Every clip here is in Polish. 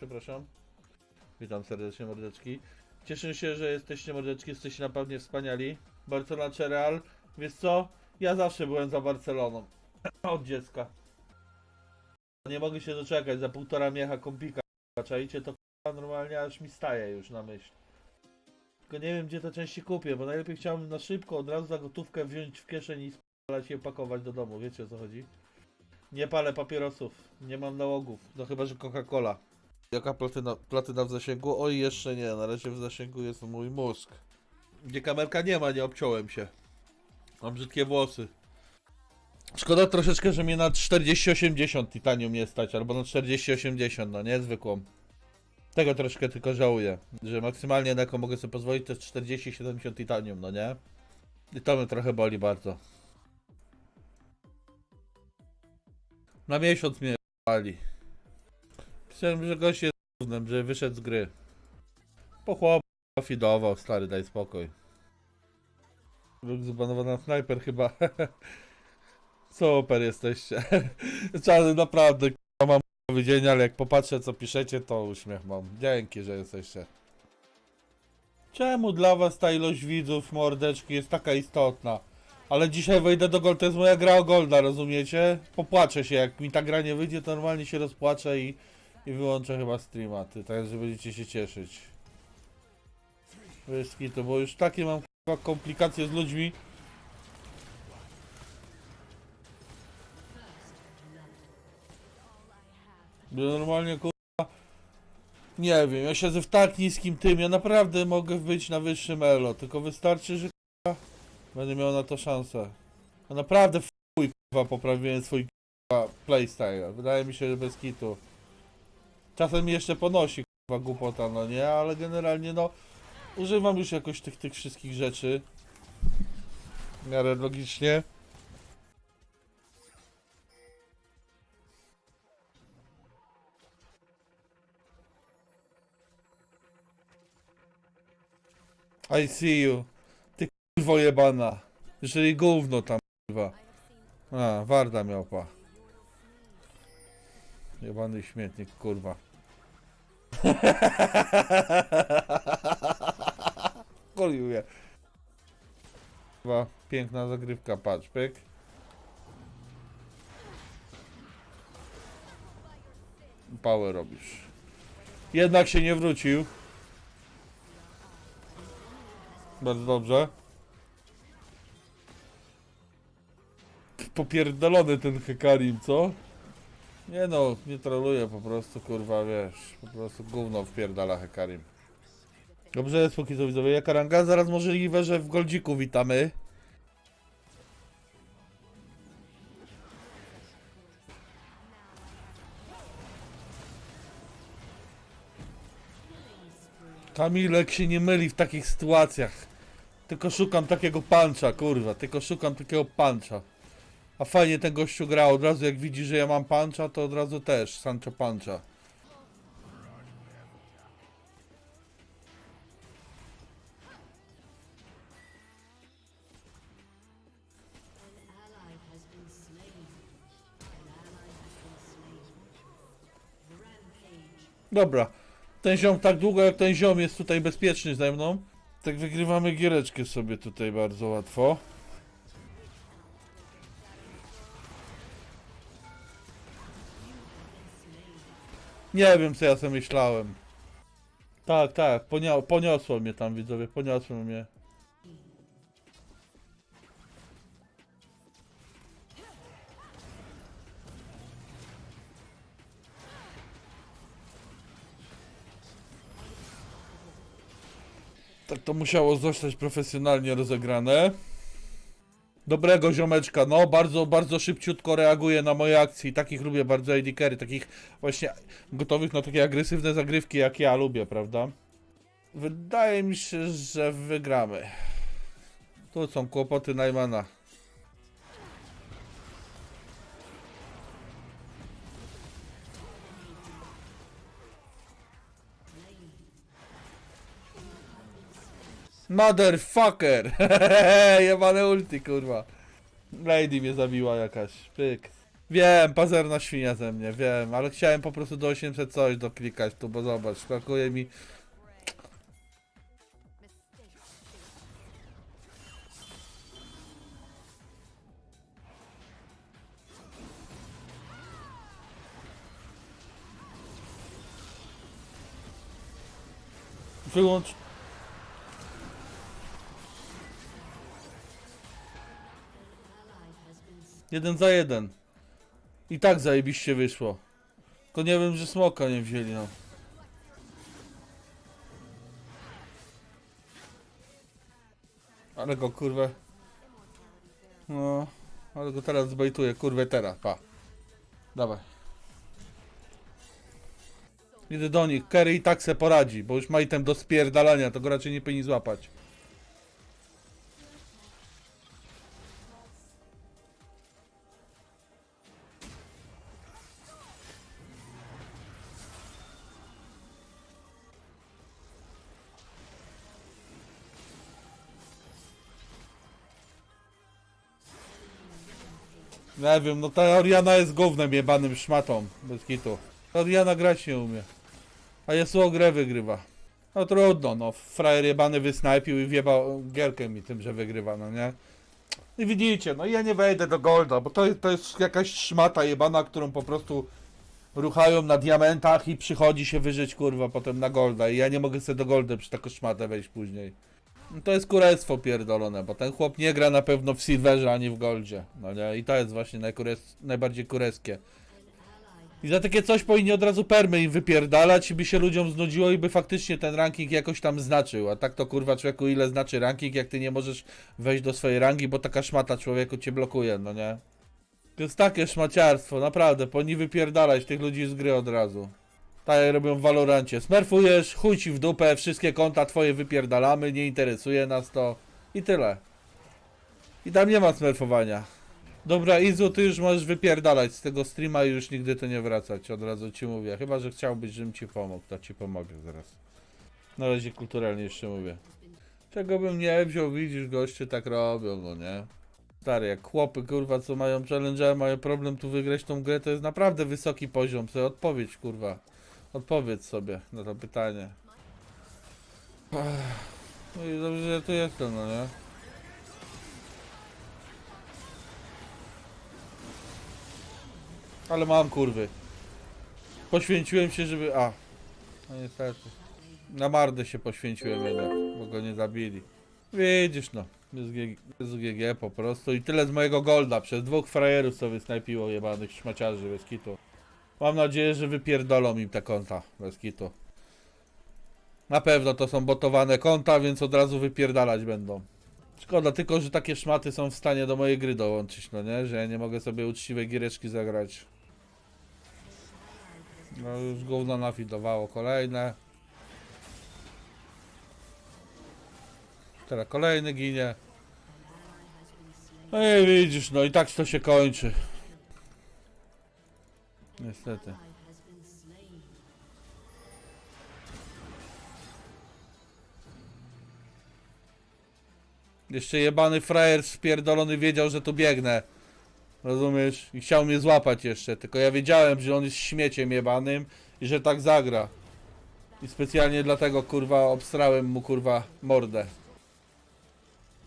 Przepraszam. Witam serdecznie mordeczki. Cieszę się, że jesteście mordeczki, jesteście naprawdę wspaniali. Barcelona czy Real? Wiesz co? Ja zawsze byłem za Barceloną. Od dziecka. Nie mogę się doczekać, za półtora miecha kompika. Czajcie, to normalnie aż mi staje już na myśl. Tylko nie wiem gdzie te części kupię, bo najlepiej chciałbym na szybko od razu za gotówkę wziąć w kieszeń i spalać je pakować do domu. Wiecie o co chodzi? Nie palę papierosów, nie mam nałogów, no chyba że Coca-Cola. Jaka platyna, platyna w zasięgu? Oj, jeszcze nie, na razie w zasięgu jest mój mózg. Gdzie kamerka nie ma, nie obciąłem się. Mam brzydkie włosy. Szkoda troszeczkę, że mnie na 40-80 titanium nie stać, albo na 40-80, no nie zwykłą. Tego troszkę tylko żałuję, że maksymalnie na jaką mogę sobie pozwolić to jest 40-70 titanium, no nie? I to mnie trochę boli bardzo. Na miesiąc mnie bali. Pisałem, że gość jest gównem, że wyszedł z gry. Po chłopu fidował, stary, daj spokój. Był zbanowany na snajper chyba. Super jesteście. Czarny naprawdę mam widzień, ale jak popatrzę co piszecie, to uśmiech mam. Dzięki, że jesteście. Czemu dla was ta ilość widzów, mordeczki jest taka istotna? Ale dzisiaj wejdę do Gold, to jest moja gra o Golda, rozumiecie? Popłaczę się, jak mi ta gra nie wyjdzie, to normalnie się rozpłaczę i, i wyłączę chyba streama, ty, tak że będziecie się cieszyć. Wyski to, bo już takie mam k***a, komplikacje z ludźmi. Że normalnie kurwa, nie wiem, ja siedzę w tak niskim tym, ja naprawdę mogę być na wyższym elo, tylko wystarczy, że kurwa, będę miał na to szansę. Ja naprawdę w kurwa poprawiłem swój kurwa playstyle, wydaje mi się, że bez kitu. Czasem jeszcze ponosi kurwa głupota, no nie, ale generalnie no używam już jakoś tych, tych wszystkich rzeczy. W miarę logicznie. I see you. Ty kurwo jebana. Jeżeli gówno tam kurwa. A, Warda miałpa. Jebany śmietnik, kurwa. Koliuje. Kurwa, piękna zagrywka, patrz, pyk. Power robisz. Jednak się nie wrócił. Bardzo dobrze. Popierdolony ten Hekarim, co? Nie no, nie troluję po prostu, kurwa, wiesz. Po prostu gówno wpierdala Hekarim. Dobrze jest, póki co widzowie. Jaka ranga? Zaraz możliwe, że w Goldziku witamy. Kamilek się nie myli w takich sytuacjach. Tylko szukam takiego pancza, kurwa. Tylko szukam takiego pancza. A fajnie ten gościu grał. Od razu jak widzi, że ja mam pancza, to od razu też Sancho pancza. Dobra. Ten ziom tak długo jak ten ziom jest tutaj bezpieczny ze mną. Tak wygrywamy giereczkę sobie tutaj bardzo łatwo. Nie wiem co ja sobie myślałem. Tak, tak, ponia- poniosło mnie tam widzowie, poniosło mnie. Tak to musiało zostać profesjonalnie rozegrane. Dobrego ziomeczka, no bardzo, bardzo szybciutko reaguje na moje akcje i takich lubię bardzo carry, takich właśnie gotowych na takie agresywne zagrywki jak ja lubię, prawda? Wydaje mi się, że wygramy. Tu są kłopoty Najmana. Motherfucker! Jebane ulti, kurwa. Lady mnie zabiła jakaś. Pyk. Wiem, pazerna świnia ze mnie, wiem, ale chciałem po prostu do 800 coś doklikać tu, bo zobacz, brakuje mi... Wyłącz... Jeden za jeden. I tak zajebiście wyszło. Tylko nie wiem, że smoka nie wzięli, no. Ale go kurwę. No, ale go teraz zbejtuję, kurwę teraz, pa. Dawaj. Idę do nich, Kerry i tak se poradzi, bo już ma item do spierdalania, to go raczej nie powinni złapać. Nie wiem, no ta Oriana jest gównem jebanym szmatą, bez kitu. Oriana grać nie umie. A Yasuo grę wygrywa. No trudno, no. Frajer jebany wysnajpił i wjebał gierkę mi tym, że wygrywa, no nie? I widzicie, no ja nie wejdę do Golda, bo to, to jest jakaś szmata jebana, którą po prostu ruchają na diamentach i przychodzi się wyżyć, kurwa, potem na Golda. I ja nie mogę sobie do Golda przy taką szmatę wejść później. No to jest kurestwo pierdolone, bo ten chłop nie gra na pewno w Silverze ani w Goldzie. No nie? I to jest właśnie najkures, najbardziej kureskie. I za takie coś powinni od razu permy im wypierdalać i by się ludziom znudziło i by faktycznie ten ranking jakoś tam znaczył. A tak to kurwa człowieku ile znaczy ranking, jak ty nie możesz wejść do swojej rangi, bo taka szmata człowieku cię blokuje, no nie? To jest takie szmaciarstwo, naprawdę, powinni wypierdalać tych ludzi z gry od razu. Tak jak robią w Valorancie. Smerfujesz, chuj ci w dupę, wszystkie konta twoje wypierdalamy, nie interesuje nas to. I tyle. I tam nie ma smerfowania. Dobra, Izu, ty już możesz wypierdalać z tego streama i już nigdy to nie wracać, od razu ci mówię. Chyba, że chciałbyś, żebym ci pomógł, to ci pomogę zaraz. Na razie kulturalnie jeszcze mówię. Czego bym nie wziął, widzisz, goście tak robią, no nie? Stary, jak chłopy, kurwa, co mają challenge, mają problem tu wygrać tą grę, to jest naprawdę wysoki poziom. Sobie odpowiedź, kurwa. Odpowiedz sobie na to pytanie. No i dobrze, że tu jestem, no nie? Ale mam kurwy. Poświęciłem się, żeby... A. No niestety. Na mardę się poświęciłem jednak, bo go nie zabili. Widzisz no. Bez GG, GG po prostu. I tyle z mojego golda. Przez dwóch frajerów sobie snajpiło jebanych szmaciarzy bez kitu. Mam nadzieję, że wypierdolą im te konta bez kitu. Na pewno to są botowane konta, więc od razu wypierdalać będą. Szkoda tylko, że takie szmaty są w stanie do mojej gry dołączyć, no nie? Że ja nie mogę sobie uczciwej giereczki zagrać. No już gówno nafidowało kolejne. Teraz kolejny ginie. No i widzisz, no i tak to się kończy. Niestety. Jeszcze jebany frajer spierdolony wiedział, że tu biegnę. Rozumiesz? I chciał mnie złapać jeszcze. Tylko ja wiedziałem, że on jest śmieciem jebanym i że tak zagra. I specjalnie dlatego kurwa obstrałem mu kurwa mordę.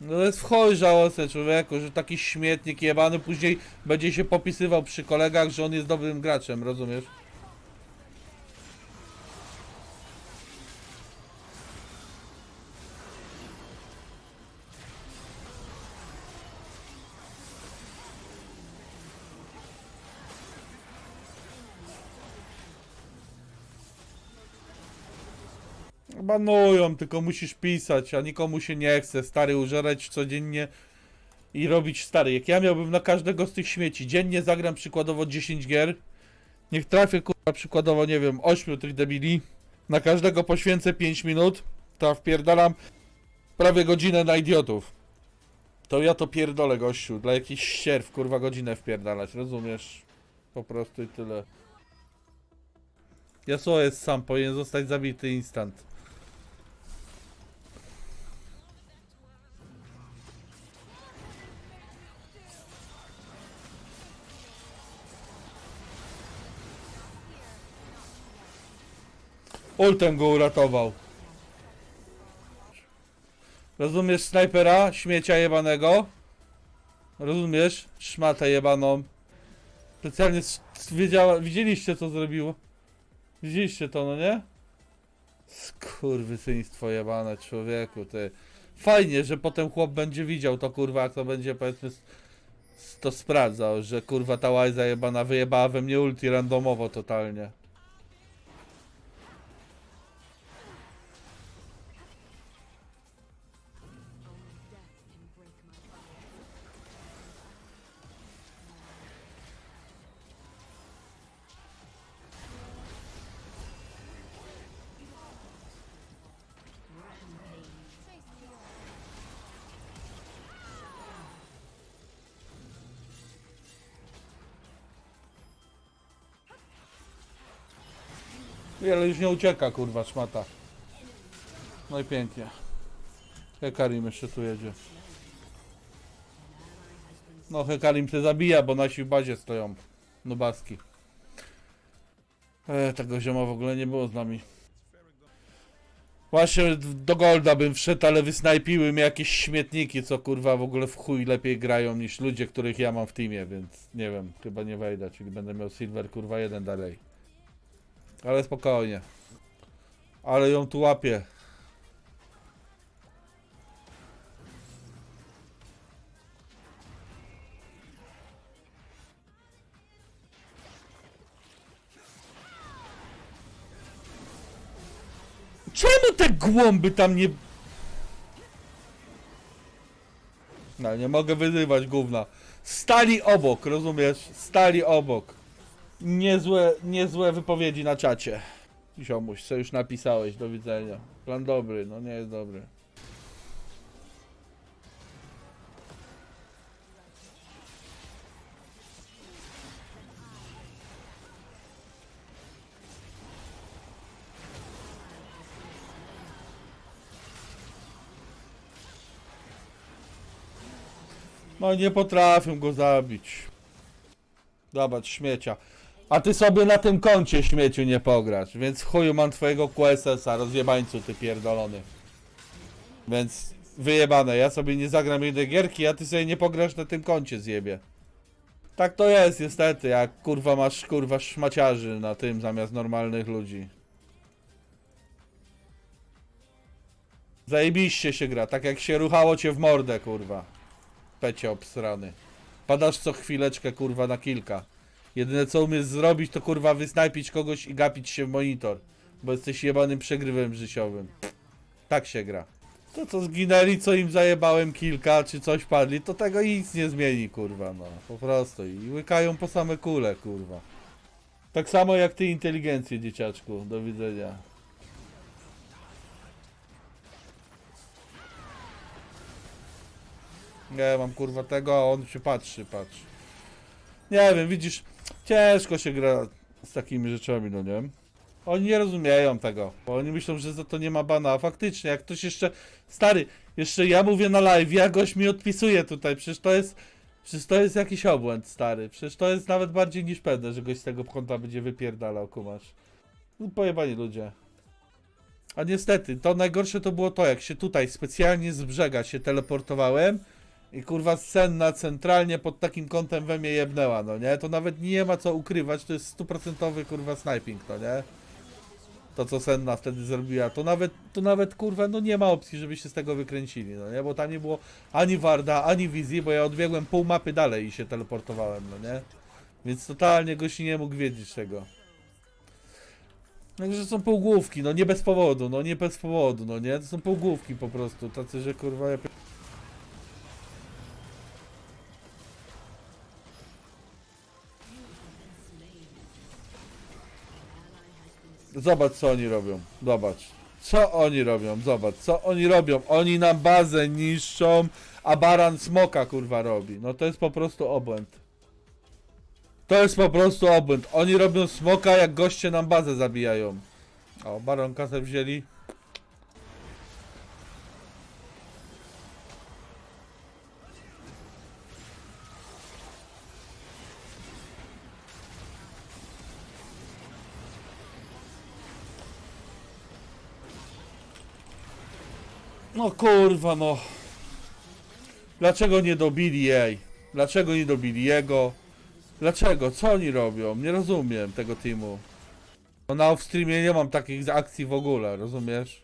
No to jest w chuj żałosne człowieku, że taki śmietnik jebany później będzie się popisywał przy kolegach, że on jest dobrym graczem, rozumiesz? Banują, tylko musisz pisać, a nikomu się nie chce, stary, użerać codziennie i robić stary. Jak ja miałbym na każdego z tych śmieci, dziennie zagram przykładowo 10 gier, niech trafię kurwa przykładowo, nie wiem, 8 tych debili, na każdego poświęcę 5 minut, to wpierdalam prawie godzinę na idiotów. To ja to pierdolę gościu, dla jakichś ścierw, kurwa godzinę wpierdalać, rozumiesz? Po prostu i tyle. Yasuo jest sam, powinien zostać zabity instant. Ultem go uratował. Rozumiesz snajpera, śmiecia jebanego? Rozumiesz? Szmatę jebaną. Specjalnie wiedziała, widzieliście co zrobiło? Widzieliście to, no nie? Skurwysyństwo jebane, człowieku, ty. Fajnie, że potem chłop będzie widział to, kurwa, jak to będzie, powiedzmy, to sprawdzał, że kurwa ta łajza jebana wyjebała we mnie ulti randomowo totalnie. Wiele już nie ucieka, kurwa, szmata. No i pięknie. Hekarim jeszcze tu jedzie. No, Hekarim się zabija, bo nasi w bazie stoją. Nubaski. E, tego zioma w ogóle nie było z nami. Właśnie do Golda bym wszedł, ale wysnajpiły mnie jakieś śmietniki, co kurwa w ogóle w chuj lepiej grają niż ludzie, których ja mam w teamie, więc nie wiem, chyba nie wejdę, czyli będę miał Silver kurwa jeden dalej. Ale spokojnie. Ale ją tu łapie. Czemu te głąby tam nie... No, nie mogę wyzywać gówna. Stali obok, rozumiesz? Stali obok. Niezłe, niezłe wypowiedzi na czacie. Ziomuś, co już napisałeś, do widzenia. Plan dobry, no nie jest dobry. No nie potrafię go zabić. Zobacz, śmiecia. A ty sobie na tym koncie śmieciu nie pograsz, więc chuju mam twojego QSS-a, rozjebańcu ty pierdolony. Więc wyjebane, ja sobie nie zagram jednej gierki, a ty sobie nie pograsz na tym koncie zjebie. Tak to jest niestety, jak kurwa masz kurwa szmaciarzy na tym zamiast normalnych ludzi. Zajebiście się gra, tak jak się ruchało cię w mordę kurwa. Pecie obsrany. Padasz co chwileczkę kurwa na kilka. Jedyne co umiesz zrobić to kurwa wysnajpić kogoś i gapić się w monitor. Bo jesteś jebanym przegrywem życiowym. Tak się gra. To co zginęli, co im zajebałem kilka, czy coś padli, to tego nic nie zmieni, kurwa, no. Po prostu. I łykają po same kule, kurwa. Tak samo jak ty inteligencję, dzieciaczku. Do widzenia. Nie mam kurwa tego, a on się patrzy, patrzy. Nie wiem, widzisz, ciężko się gra z takimi rzeczami, no nie? Oni nie rozumieją tego, bo oni myślą, że za to nie ma bana, a faktycznie, jak ktoś jeszcze, stary, jeszcze ja mówię na live, a gość mi odpisuje tutaj, przecież to jest, przecież to jest jakiś obłęd, stary, przecież to jest nawet bardziej niż pewne, że gość z tego konta będzie wypierdalał, kumasz. No, pojebani ludzie. A niestety, to najgorsze to było to, jak się tutaj specjalnie z brzega się teleportowałem i kurwa senna centralnie pod takim kątem we mnie jebnęła, no nie? To nawet nie ma co ukrywać, to jest stuprocentowy kurwa sniping, no nie? To co Senna wtedy zrobiła, to nawet, to nawet kurwa, no nie ma opcji, żeby się z tego wykręcili, no nie? Bo tam nie było ani Warda, ani wizji, bo ja odbiegłem pół mapy dalej i się teleportowałem, no nie? Więc totalnie gości nie mógł wiedzieć tego. Także są półgłówki, no nie bez powodu, no nie bez powodu, no nie? To są półgłówki po prostu, tacy, że kurwa ja... Zobacz co oni robią, zobacz. Co oni robią, zobacz, co oni robią. Oni nam bazę niszczą, a baran smoka kurwa robi. No to jest po prostu obłęd. To jest po prostu obłęd. Oni robią smoka, jak goście nam bazę zabijają. O, baron kasę wzięli. No kurwa, no. Dlaczego nie dobili jej? Dlaczego nie dobili jego? Dlaczego? Co oni robią? Nie rozumiem tego teamu. No na off-streamie nie mam takich akcji w ogóle, rozumiesz?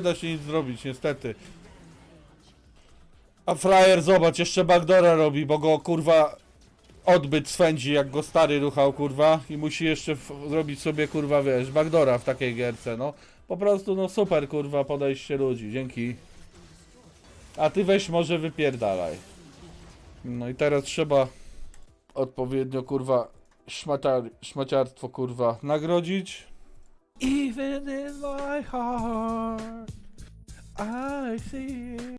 Nie da się nic zrobić, niestety. A frajer, zobacz, jeszcze backdora robi, bo go kurwa odbyt swędzi, jak go stary ruchał, kurwa. I musi jeszcze zrobić sobie, kurwa, wiesz, backdora w takiej gierce, no. Po prostu, no super, kurwa, podejście ludzi, dzięki. A ty weź może wypierdalaj. No i teraz trzeba odpowiednio, kurwa, szmaciar, szmaciarstwo, kurwa, nagrodzić. Even in my heart, I see